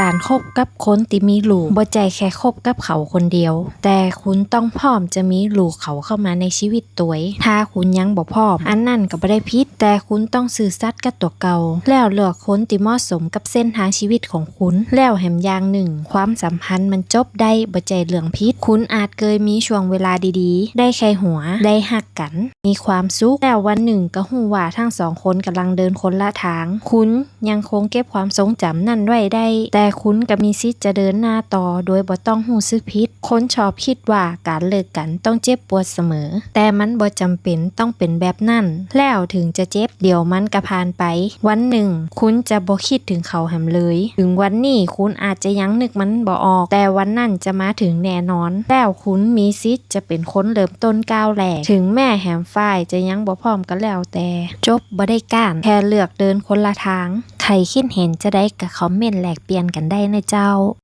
การคบกับคนที่มีลูกบ่ใจแค่คบกับเขาคนเดียว แต่คุณต้องพร้อมจะมีลูกเขาเข้ามาในชีวิตตัวถ้าคุณยังบ่พร้อม อันนั้นก็บ่ได้ผิดแต่คุณต้องสื่อสัตย์กับตัวเก่า แล้วเลือกคนที่เหมาะสมกับเส้นทางชีวิตของคุณ แล้วแหมอย่างหนึ่ง ความสัมพันธ์มันจบได้บ่ใจเรื่องพิษคุณอาจเคยมีช่วงเวลาดีๆ ได้แค่หัว ได้หักกัน มีความสุขแล้ววันหนึ่งก็หูว่าทั้งสองคนกำลังเดินคนละทาง คุณยังคงเก็บความทรงจำนั่นไว้ได้ แต่คุณก็มีสิทธิ์จะเดินหน้าต่อ โดยบ่ต้องหูซึกพิษคนชอบคิดว่าการเลิกกันต้องเจ็บปวดเสมอ แต่มันบ่จำเป็นต้องเป็นแบบนั้น แล้วถึงจะเจ็บเดี๋ยวมันก็ผ่านไป วันหนึ่ง คุณจะบ่คิดถึงเขาแหมเลย ถึงวันนี้คุณอาจจะยังนึกมันบ่ออก แต่วันนั้นจะมาถึงแน่นอน แล้วคุณมีสิทธิ์จะเป็นคนเริ่มต้นก้าวแรกถึงแม่แหมฝ่ายจะยังบ่พร้อมกันแล้วแต่ จบบ่ได้ก้านแค่เลือกเดินคนละทาง ใครคิดเห็นจะได้กับคอมเมนต์แลกเปลี่ยนกันได้นะเจ้า